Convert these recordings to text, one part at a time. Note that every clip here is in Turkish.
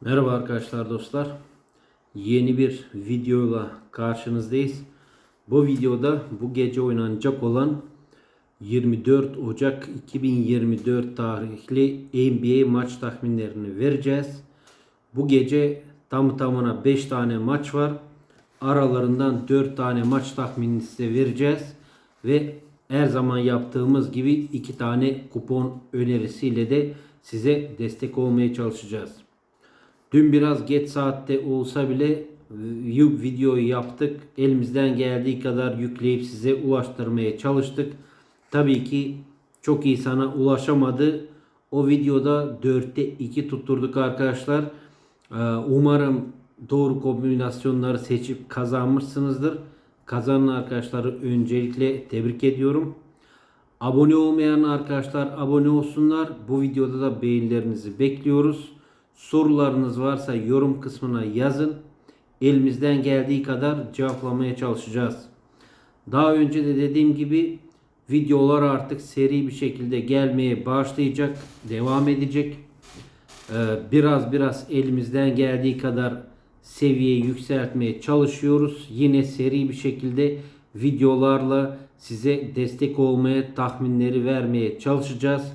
Merhaba arkadaşlar dostlar. Yeni bir videoyla karşınızdayız. Bu videoda bu gece oynanacak olan 24 Ocak 2024 tarihli NBA maç tahminlerini vereceğiz. Bu gece tam tamına 5 tane maç var. Aralarından 4 tane maç tahminini size vereceğiz. Ve her zaman yaptığımız gibi 2 tane kupon önerisiyle de size destek olmaya çalışacağız. Dün biraz geç saatte olsa bile yük videoyu yaptık. Elimizden geldiği kadar yükleyip size ulaştırmaya çalıştık. Tabii ki çok iyi sana ulaşamadı. O videoda 4'te 2 tutturduk arkadaşlar. Ee, Umarım doğru kombinasyonları seçip kazanmışsınızdır. Kazanan arkadaşları öncelikle tebrik ediyorum. Abone olmayan arkadaşlar abone olsunlar. Bu videoda da beğenilerinizi bekliyoruz. Sorularınız varsa yorum kısmına yazın. Elimizden geldiği kadar cevaplamaya çalışacağız. Daha önce de dediğim gibi videolar artık seri bir şekilde gelmeye başlayacak, devam edecek. Ee, biraz biraz elimizden geldiği kadar seviyeyi yükseltmeye çalışıyoruz. Yine seri bir şekilde videolarla size destek olmaya, tahminleri vermeye çalışacağız.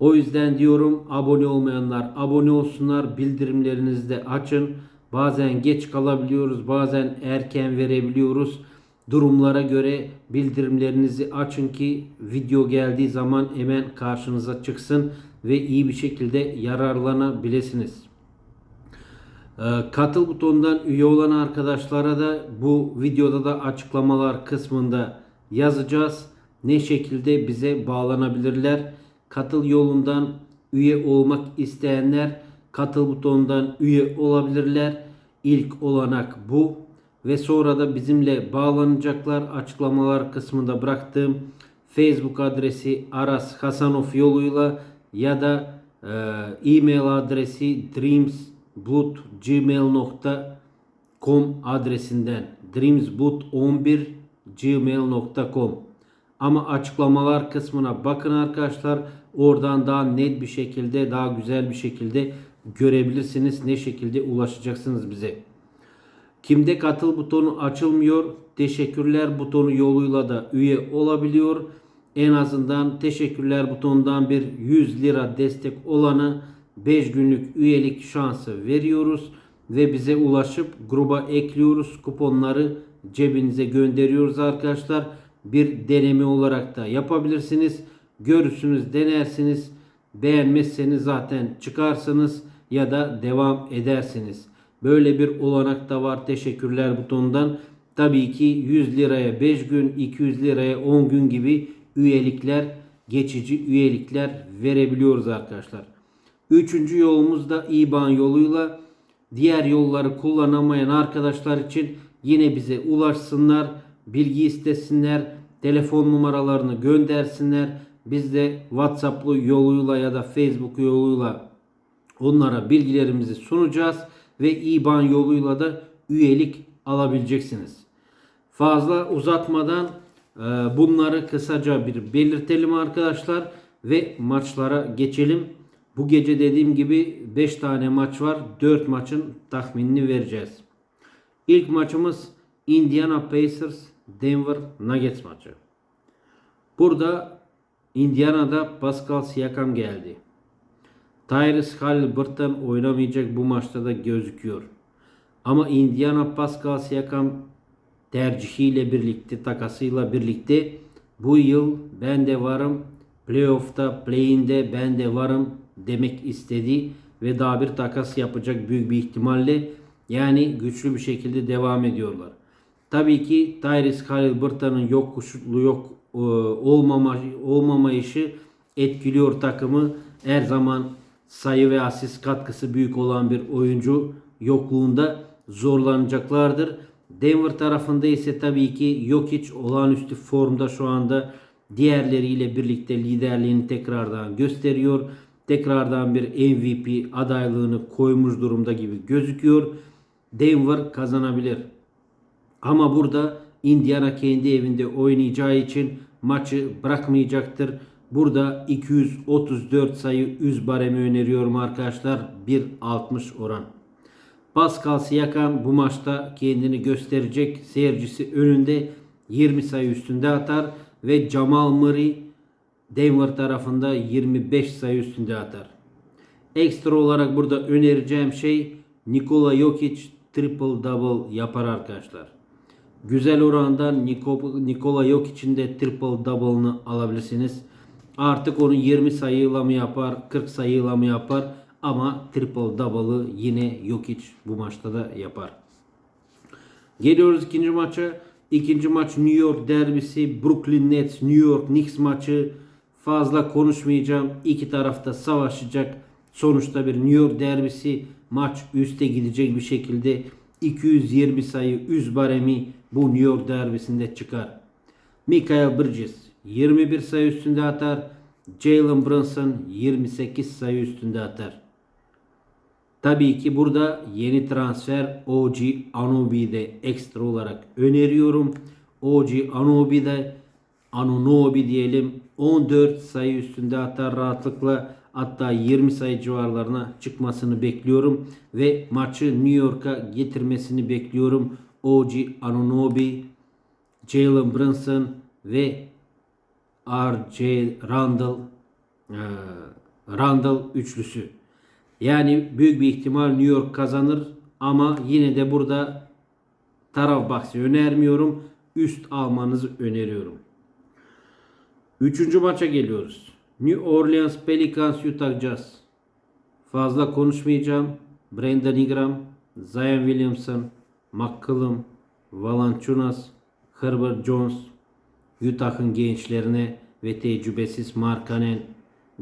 O yüzden diyorum abone olmayanlar abone olsunlar. Bildirimlerinizi de açın. Bazen geç kalabiliyoruz, bazen erken verebiliyoruz. Durumlara göre bildirimlerinizi açın ki video geldiği zaman hemen karşınıza çıksın ve iyi bir şekilde yararlanabilirsiniz. Ee, Katıl butonundan üye olan arkadaşlara da bu videoda da açıklamalar kısmında yazacağız. Ne şekilde bize bağlanabilirler. Katıl yolundan üye olmak isteyenler katıl butonundan üye olabilirler. İlk olanak bu ve sonra da bizimle bağlanacaklar. Açıklamalar kısmında bıraktığım Facebook adresi Aras Hasanov yoluyla ya da e, e-mail adresi dreamsblood.gmail.com adresinden dreamsblood11 gmail.com ama açıklamalar kısmına bakın arkadaşlar. Oradan daha net bir şekilde, daha güzel bir şekilde görebilirsiniz. Ne şekilde ulaşacaksınız bize. Kimde katıl butonu açılmıyor. Teşekkürler butonu yoluyla da üye olabiliyor. En azından teşekkürler butonundan bir 100 lira destek olana 5 günlük üyelik şansı veriyoruz ve bize ulaşıp gruba ekliyoruz. Kuponları cebinize gönderiyoruz arkadaşlar. Bir deneme olarak da yapabilirsiniz. Görürsünüz, denersiniz. Beğenmezseniz zaten çıkarsınız ya da devam edersiniz. Böyle bir olanak da var. Teşekkürler butonundan. Tabii ki 100 liraya 5 gün, 200 liraya 10 gün gibi üyelikler, geçici üyelikler verebiliyoruz arkadaşlar. Üçüncü yolumuz da IBAN yoluyla diğer yolları kullanamayan arkadaşlar için yine bize ulaşsınlar, bilgi istesinler, telefon numaralarını göndersinler. Biz de WhatsApp'lı yoluyla ya da Facebook yoluyla onlara bilgilerimizi sunacağız ve IBAN yoluyla da üyelik alabileceksiniz. Fazla uzatmadan e, bunları kısaca bir belirtelim arkadaşlar ve maçlara geçelim. Bu gece dediğim gibi 5 tane maç var. 4 maçın tahminini vereceğiz. İlk maçımız Indiana Pacers Denver Nuggets maçı. Burada Indiana'da Pascal Siakam geldi. Tyrese Halliburton oynamayacak bu maçta da gözüküyor. Ama Indiana Pascal Siakam tercihiyle birlikte, takasıyla birlikte bu yıl ben de varım, playoff'ta, play'inde ben de varım demek istedi ve daha bir takas yapacak büyük bir ihtimalle yani güçlü bir şekilde devam ediyorlar. Tabii ki Tyrese Halliburton'un yok kuşutlu yok e, olmama, olmamayışı etkiliyor takımı. Her zaman sayı ve asist katkısı büyük olan bir oyuncu yokluğunda zorlanacaklardır. Denver tarafında ise tabii ki Jokic olağanüstü formda şu anda diğerleriyle birlikte liderliğini tekrardan gösteriyor. Tekrardan bir MVP adaylığını koymuş durumda gibi gözüküyor. Denver kazanabilir. Ama burada Indiana kendi evinde oynayacağı için maçı bırakmayacaktır. Burada 234 sayı 100 baremi öneriyorum arkadaşlar. 1.60 oran. Pascal Siakam bu maçta kendini gösterecek. Seyircisi önünde 20 sayı üstünde atar ve Jamal Murray Denver tarafında 25 sayı üstünde atar. Ekstra olarak burada önereceğim şey Nikola Jokic triple double yapar arkadaşlar. Güzel orandan Niko- Nikola Jokic'in de triple double'ını alabilirsiniz. Artık onu 20 sayıyla mı yapar, 40 sayıyla mı yapar ama triple double'ı yine Jokic bu maçta da yapar. Geliyoruz ikinci maça. İkinci maç New York derbisi. Brooklyn Nets New York Knicks maçı. Fazla konuşmayacağım. İki tarafta savaşacak. Sonuçta bir New York derbisi. Maç üste gidecek bir şekilde 220 sayı 100 baremi bu New York derbisinde çıkar. Michael Bridges 21 sayı üstünde atar. Jalen Brunson 28 sayı üstünde atar. Tabii ki burada yeni transfer OG Anunoby'yi de ekstra olarak öneriyorum. OG Anunoby de Anunoby diyelim 14 sayı üstünde atar rahatlıkla hatta 20 sayı civarlarına çıkmasını bekliyorum ve maçı New York'a getirmesini bekliyorum. OG Anunoby, Jalen Brunson ve R.J. Randall eee, Randall üçlüsü. Yani büyük bir ihtimal New York kazanır ama yine de burada taraf bahsi önermiyorum. Üst almanızı öneriyorum. Üçüncü maça geliyoruz. New Orleans Pelicans Utah Jazz. Fazla konuşmayacağım. Brandon Ingram, Zion Williamson, McCollum, Valanciunas, Herbert Jones, Utah'ın gençlerine ve tecrübesiz Markkanen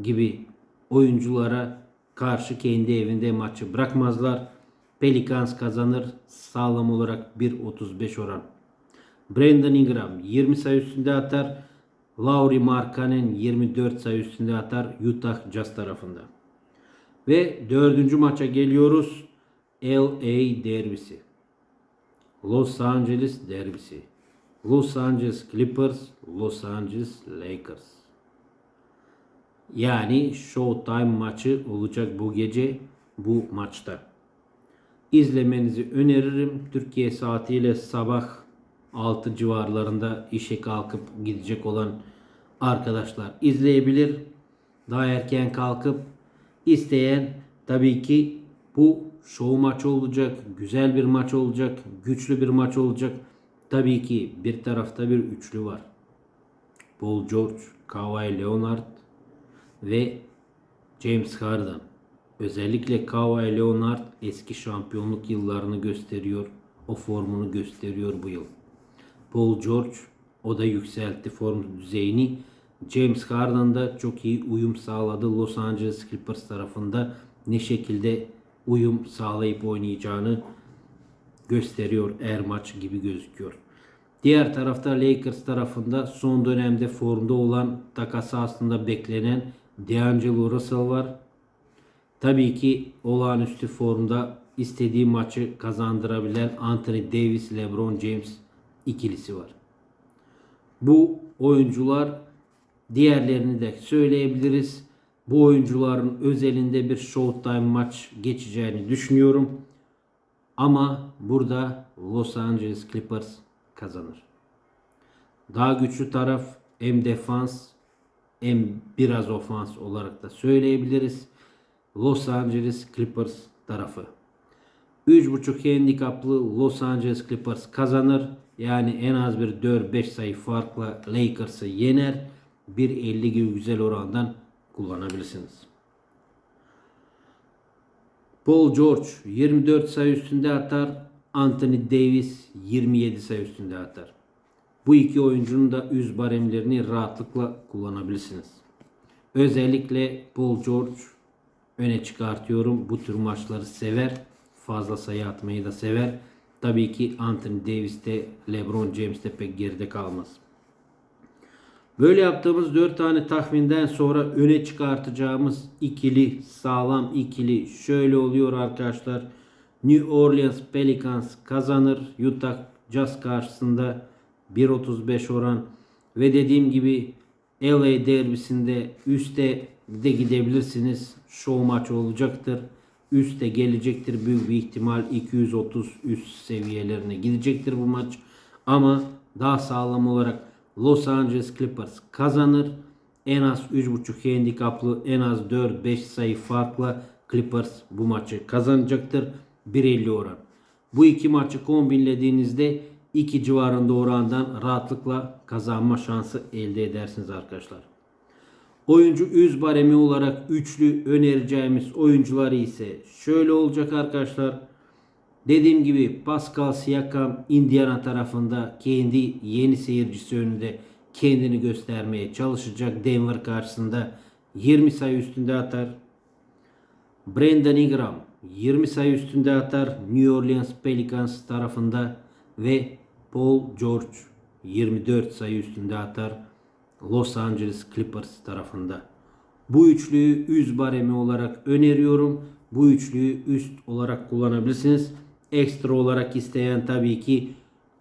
gibi oyunculara karşı kendi evinde maçı bırakmazlar. Pelicans kazanır sağlam olarak 1.35 oran. Brandon Ingram 20 sayı üstünde atar. Lauri Markkanen 24 sayı üstünde atar Utah Jazz tarafında. Ve dördüncü maça geliyoruz. LA derbisi. Los Angeles derbisi. Los Angeles Clippers, Los Angeles Lakers. Yani Showtime maçı olacak bu gece bu maçta. İzlemenizi öneririm. Türkiye saatiyle sabah 6 civarlarında işe kalkıp gidecek olan arkadaşlar izleyebilir. Daha erken kalkıp isteyen tabii ki bu show maç olacak, güzel bir maç olacak, güçlü bir maç olacak. Tabii ki bir tarafta bir üçlü var. Paul George, Kawhi Leonard ve James Harden. Özellikle Kawhi Leonard eski şampiyonluk yıllarını gösteriyor. O formunu gösteriyor bu yıl. Paul George o da yükseltti form düzeyini. James Harden da çok iyi uyum sağladı Los Angeles Clippers tarafında. Ne şekilde uyum sağlayıp oynayacağını gösteriyor er maç gibi gözüküyor. Diğer tarafta Lakers tarafında son dönemde formda olan takası aslında beklenen D'Angelo Russell var. Tabii ki olağanüstü formda istediği maçı kazandırabilen Anthony Davis, LeBron James ikilisi var. Bu oyuncular diğerlerini de söyleyebiliriz. Bu oyuncuların özelinde bir Showtime maç geçeceğini düşünüyorum. Ama burada Los Angeles Clippers kazanır. Daha güçlü taraf hem defans hem biraz ofans olarak da söyleyebiliriz. Los Angeles Clippers tarafı. 3.5 handikaplı Los Angeles Clippers kazanır. Yani en az bir 4-5 sayı farkla Lakers'ı yener. 1.50 gibi güzel orandan kullanabilirsiniz. Paul George 24 sayı üstünde atar. Anthony Davis 27 sayı üstünde atar. Bu iki oyuncunun da üz baremlerini rahatlıkla kullanabilirsiniz. Özellikle Paul George öne çıkartıyorum. Bu tür maçları sever. Fazla sayı atmayı da sever. Tabii ki Anthony Davis de LeBron James de pek geride kalmaz. Böyle yaptığımız 4 tane tahminden sonra öne çıkartacağımız ikili, sağlam ikili şöyle oluyor arkadaşlar. New Orleans Pelicans kazanır. Utah Jazz karşısında 1.35 oran ve dediğim gibi LA derbisinde üste de gidebilirsiniz. Show maç olacaktır. Üste gelecektir. Büyük bir ihtimal 230 üst seviyelerine gidecektir bu maç. Ama daha sağlam olarak Los Angeles Clippers kazanır. En az 3.5 handikaplı en az 4-5 sayı farkla Clippers bu maçı kazanacaktır. 1.50 oran. Bu iki maçı kombinlediğinizde 2 civarında orandan rahatlıkla kazanma şansı elde edersiniz arkadaşlar. Oyuncu üz baremi olarak üçlü önereceğimiz oyuncuları ise şöyle olacak arkadaşlar. Dediğim gibi Pascal Siakam Indiana tarafında kendi yeni seyircisi önünde kendini göstermeye çalışacak. Denver karşısında 20 sayı üstünde atar. Brandon Ingram 20 sayı üstünde atar New Orleans Pelicans tarafında ve Paul George 24 sayı üstünde atar Los Angeles Clippers tarafında. Bu üçlüyü üst baremi olarak öneriyorum. Bu üçlüyü üst olarak kullanabilirsiniz. Ekstra olarak isteyen tabii ki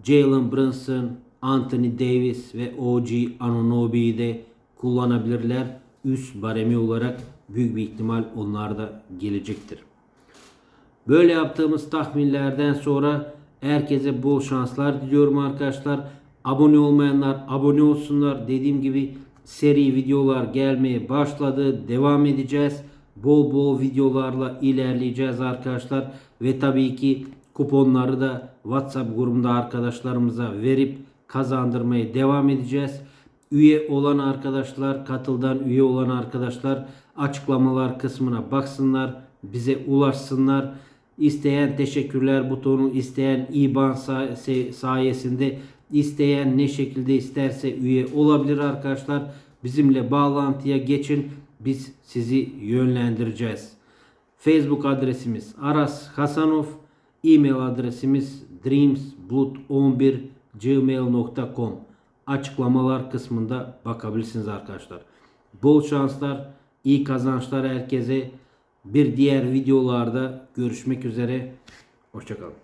Jalen Brunson, Anthony Davis ve OG Anunoby'yi de kullanabilirler. Üst baremi olarak büyük bir ihtimal onlar da gelecektir. Böyle yaptığımız tahminlerden sonra herkese bol şanslar diliyorum arkadaşlar. Abone olmayanlar abone olsunlar. Dediğim gibi seri videolar gelmeye başladı. Devam edeceğiz. Bol bol videolarla ilerleyeceğiz arkadaşlar. Ve tabii ki kuponları da WhatsApp grubunda arkadaşlarımıza verip kazandırmaya devam edeceğiz. Üye olan arkadaşlar, katıldan üye olan arkadaşlar açıklamalar kısmına baksınlar, bize ulaşsınlar. İsteyen teşekkürler butonu, isteyen IBAN say- sayesinde, isteyen ne şekilde isterse üye olabilir arkadaşlar. Bizimle bağlantıya geçin. Biz sizi yönlendireceğiz. Facebook adresimiz Aras Hasanov. E-mail adresimiz dreamsblood11gmail.com Açıklamalar kısmında bakabilirsiniz arkadaşlar. Bol şanslar, iyi kazançlar herkese. Bir diğer videolarda görüşmek üzere. Hoşçakalın.